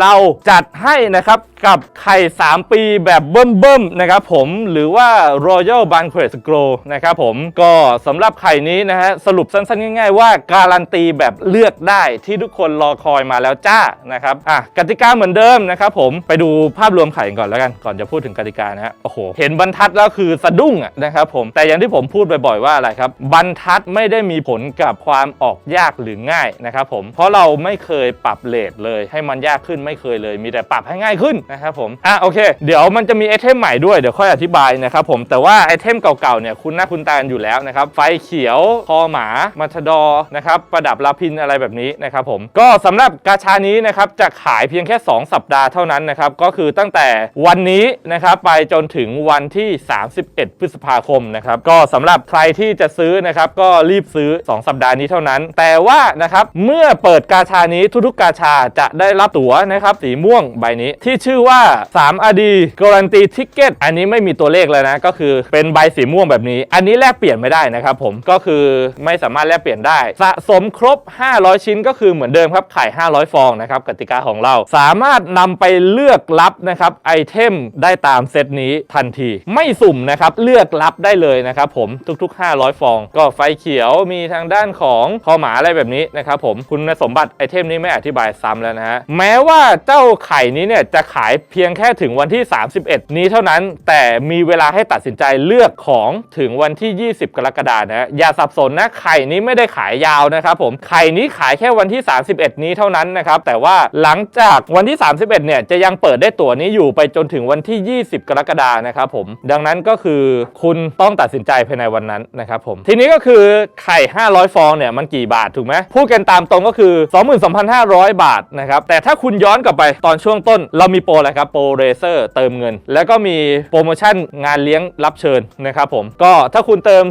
เราจัดให้นะครับกับไข่ 3 ปีแบบเบิ่มๆนะครับผมหรือว่า Royal Banquet Scroll นะครับผมก็สำหรับไข่นี้นะฮะสรุปสั้นๆ ง่ายๆว่าการันตีแบบเลือกได้ที่ทุกคนรอคอยมาแล้วจ้านะครับอะกติกาเหมือนเดิมนะครับผมไปดูภาพรวมไข่ก่อนแล้วกันก่อนจะพูดถึงกติกานะฮะโอ้โหเห็นบรรทัดแล้วคือสะดุ้งนะครับผมแต่อย่างที่ผมพูดบ่อยๆว่าอะไรครับบรรทัดไม่ได้มีผลกับความออกยากหรือง่ายนะครับผมเพราะเราไม่เคยปรับเลทเลยให้มันยากขึ้นไม่เคยเลย มีแต่ปรับให้ง่ายขึ้นนะครับผมอะโอเค เดี๋ยวมันจะมีไอเทมใหม่ด้วยเดี๋ยวค่อยอธิบายนะครับผมแต่ว่าไอเทมเก่าๆเนี่ยคุณหน้าคุณตากันอยู่แล้วนะครับไฟเขียวคอหมามัทดอนะครับประดับลาพินอะไรแบบนี้นะครับผมก็สำหรับกาชานี้นะครับจะขายเพียงแค่ 2 สัปดาห์เท่านั้นนะครับก็คือตั้งแต่วันนี้นะครับไปจนถึงวันที่ 31 พฤษภาคมนะครับก็สำหรับใครที่จะซื้อนะครับก็รีบซื้อ 2 สัปดาห์นี้เท่านั้น แต่ว่านะครับเมื่อเปิดกาชานี้ทุกๆกาชาจะได้รับตั๋วนะครับสีม่วงใบนี้ที่ชื่อว่า 3 อดีการันตีทิกเก็ตอันนี้ไม่มีตัวเลขแล้วนะ ก็คือเป็นใบสีม่วงแบบนี้ อันนี้แลกเปลี่ยนไม่ได้นะครับผมก็คือไม่สามารถแลกเปลี่ยนได้ สะสมครบ 500 ชิ้นก็คือเหมือนเดิมครับไข่500 ฟองนะครับกติกาของเรา สามารถนำไปเลือกรับนะครับไอเทมได้ตามเซตนี้ทันที ไม่สุ่มนะครับเลือกรับได้เลยนะครับผมทุกๆ 500 ฟอง ก็ไฟเขียวมีทางด้านของคอหมาอะไรแบบนี้นะครับผมคุณสมบัติไอเทมนี้ไม่อธิบายซ้ำแล้วนะฮะแม้ว่าาเจ้าไข่นี้เนี่ยจะขายเพียงแค่ถึงวันที่ 31 นี้เท่านั้น แต่มีเวลาให้ตัดสินใจเลือกของถึงวันที่ 20 กรกฎาคมนะฮะอย่าสับสนนะไข่นี้ไม่ได้ขายยาวนะครับผมไข่นี้ขายแค่วันที่ 31 นี้เท่านั้นนะครับแต่ว่าหลังจากวันที่ 31 เนี่ยจะยังเปิดได้ตั๋วนี้อยู่ไปจนถึงวันที่ 20 กรกฎาคมนะครับผมดังนั้นก็คือคุณต้องตัดสินใจภายในวันนั้นนะครับผมทีนี้ก็คือไข่ 500 ฟองเนี่ยมันกี่บาทถูกไหมพูดกันตามตรงก็คือ 22,500 บาทนะครับแต่ถ้าคุณย้อนกลับไปตอนช่วงต้น เรามีโปรอะไรครับโปรเรเซอร์เติมเงิน แล้วก็มีโปรโมชั่นงานเลี้ยงรับเชิญนะครับผมก็ถ้าคุณเติม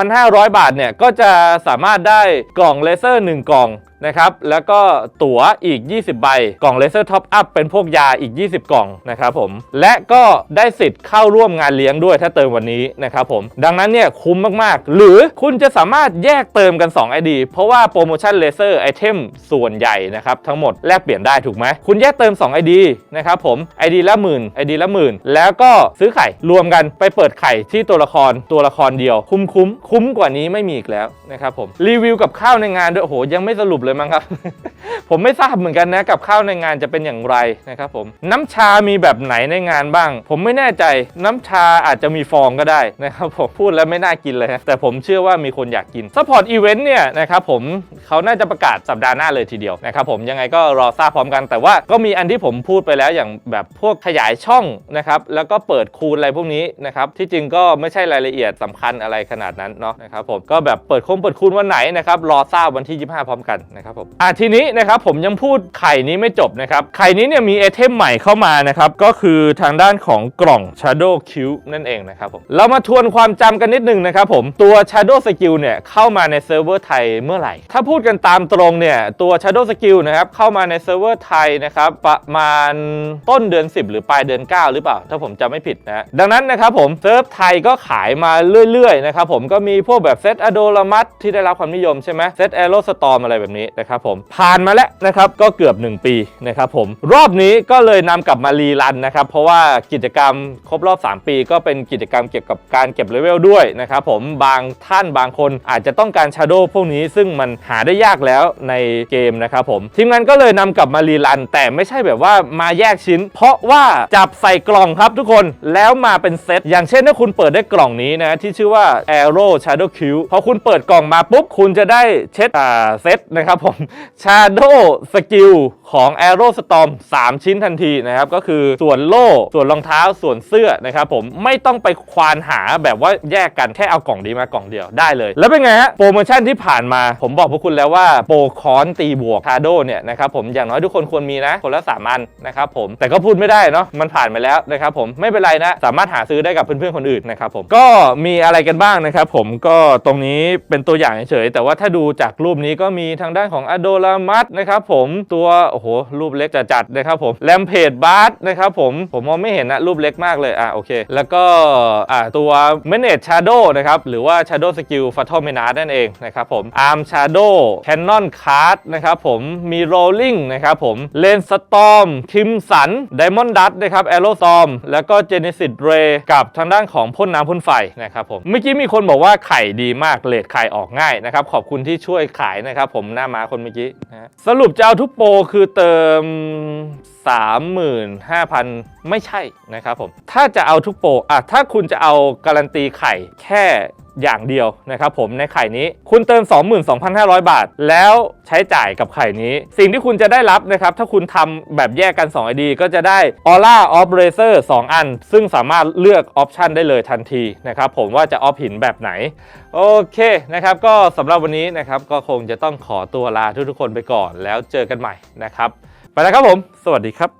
22,500 บาทเนี่ยก็จะสามารถได้กล่องเลเซอร์ 1 กล่องนะครับ แล้วก็ตั๋วอีก 20 ใบ กล่องเลเซอร์ท็อปอัพเป็นพวกยาอีก 20 กล่องนะครับผม และก็ได้สิทธิ์เข้าร่วมงานเลี้ยงด้วยถ้าเติมวันนี้นะครับผม ดังนั้นเนี่ยคุ้มมากๆ หรือคุณจะสามารถแยกเติมกัน 2 ID เพราะว่าโปรโมชั่นเลเซอร์ไอเทมส่วนใหญ่นะครับทั้งหมดแลกเปลี่ยนได้ถูกไหม คุณแยกเติม 2 ID นะครับผม ID ละหมื่น ID ละหมื่น แล้วก็ซื้อไข่รวมกันไปเปิดไข่ที่ตัวละครตัวละครเดียว คุ้มคุ้มคุ้มกว่านี้ไม่มีอีกแล้วนะครับผมรีวิวกับข้าวในงานด้วยโอ้โหยังไม่สรุปเลยมั้งครับ ผมไม่ทราบเหมือนกันนะกับข้าวในงานจะเป็นอย่างไรนะครับผมน้ำชามีแบบไหนในงานบ้าง ผมไม่แน่ใจน้ำชาอาจจะมีฟองก็ได้นะครับผมพูดแล้วไม่น่ากินเลย แต่ผมเชื่อว่ามีคนอยากกินซัพพอร์ตอีเวนต์เนี่ยนะครับผมเขาน่าจะประกาศสัปดาห์หน้าเลยทีเดียวนะครับผมยังไงก็รอทราบพร้อมกัน แต่ว่าก็มีอันที่ผมพูดไปแล้วอย่างแบบพวกขยายช่องนะครับแล้วก็เปิดคูณอะไรพวกนี้นะครับที่จริงก็ไม่ใช่รายละเอียดสำคัญอะไรขนาดนั้นเนาะนะครับผมก็แบบเปิดคงเปิดคูณวันไหนนะครับรอทราบวันที่ 25 พร้อมกันนะครับผมอะทีนี้นะครับผมยังพูดไข่นี้ไม่จบนะครับ ไข่นี้เนี่ยมีไอเทมใหม่เข้ามานะครับ ก็คือทางด้านของกล่อง Shadow Cube นั่นเองนะครับผม เรามาทวนความจำกันนิดนึงนะครับผม ตัว Shadow Skill เนี่ยเข้ามาในเซิร์ฟเวอร์ไทยเมื่อไหร่ ถ้าพูดกันตามตรงเนี่ยตัว Shadow Skill นะครับเข้ามาในเซิร์ฟเวอร์ไทยนะครับประมาณต้นเดือน 10 หรือปลายเดือน 9 หรือเปล่า ถ้าผมจำไม่ผิดนะดังนั้นนะครับผมเซิร์ฟไทยก็ขายมาเรื่อยๆนะครับผมก็มีพวกแบบเซตอะโดลามัสที่ได้รับความนิยมใช่ไหมเซตแอโรสตอมอะไรแบบนี้นะครับผมผ่านมาแล้วนะครับก็เกือบ 1 ปีนะครับผมรอบนี้ก็เลยนำกลับมารีรันนะครับเพราะว่ากิจกรรมครบรอบ 3 ปีก็เป็นกิจกรรมเกี่ยวกับการเก็บเลเวลด้วยนะครับผมบางท่านบางคนอาจจะต้องการชาร์โดพวกนี้ซึ่งมันหาได้ยากแล้วในเกมนะครับผมทีมงานก็เลยนำกลับมารีรัน แต่ไม่ใช่แบบว่ามาแยกชิ้น เพราะว่าจับใส่กล่องครับทุกคนแล้วมาเป็นเซตอย่างเช่นถ้าคุณเปิดได้กล่องนี้นะที่ชื่อว่า Arrow Shadow Cube พอคุณเปิดกล่องมาปุ๊บคุณจะได้เช็ดอ่าเซตนะครับผม Shadow Skill ของ Arrow Storm 3 ชิ้นทันทีนะครับ ก็คือส่วนโล่ ส่วนรองเท้าส่วนเสื้อนะครับผมไม่ต้องไปควานหาแบบว่าแยกกันแค่เอากล่องดีมากล่องเดียวได้เลย แล้วเป็นไงฮะโปรโมชั่นที่ผ่านมา ผมบอกพวกคุณแล้วว่าโปรคอนตีบวก Shadow เนี่ยนะครับผมอย่างน้อยทุกคนควรมีนะ คนละ3อันนะครับผมแต่ก็พูดไม่ได้เนาะมันผ่านไปแล้วนะครับผมไม่เป็นไรนะ สามารถหาซื้อได้กับเพื่อนๆคนอื่นนะครับผมก็มีอะไรกันบ้างนะครับผมก็ตรงนี้เป็นตัวอย่างเฉยๆแต่ว่าถ้าดูจากรูปนี้ก็มีทางด้านของอโดรามัสนะครับผมตัวโอ้โหรูปเล็กจัดนะครับผมแลมเพจบาร์นะครับผมผมมองไม่เห็นนะรูปเล็กมากเลยอะโอเค แล้วก็อ่าตัว Manage Shadow นะครับหรือว่า Shadow Skill Fatal m e n a นั่นเองนะครับผม Arm Shadow Cannon Card นะครับผมมี Rolling นะครับผม Lane Storm Crimson Diamond Dust นะครับ Arrow Storm แล้วก็ Genesis Ray กับทางด้านของพ่นน้ำพ่นไฟนะครับผมเมื่อกี้มีคนบอกว่าไข่ดีมากเลดไข่ออกง่ายนะครับขอบคุณที่ช่วยขายนะครับผมหน้าม้าคนเมื่อกี้นะสรุปจะเอาทุกโปรคือเติม 35,000 ไม่ใช่นะครับผม ถ้าจะเอาทุกโปรอะถ้าคุณจะเอาการันตีไข่แค่ อย่างเดียวนะครับผมในไข่นี้คุณเติม 22,500 บาท แล้วใช้จ่ายกับไข่นี้ สิ่งที่คุณจะได้รับนะครับถ้าคุณทำแบบแยกกัน 2 ID ก็จะได้ Aura of Razor 2 อัน ซึ่งสามารถเลือกออปชันได้เลยทันทีนะครับผมว่าจะออฟหินแบบไหน โอเคนะครับก็สำหรับวันนี้นะครับก็คงจะต้องขอตัวลาทุกๆคนไปก่อน แล้วเจอกันใหม่นะครับ ไปแล้วครับผม สวัสดีครับ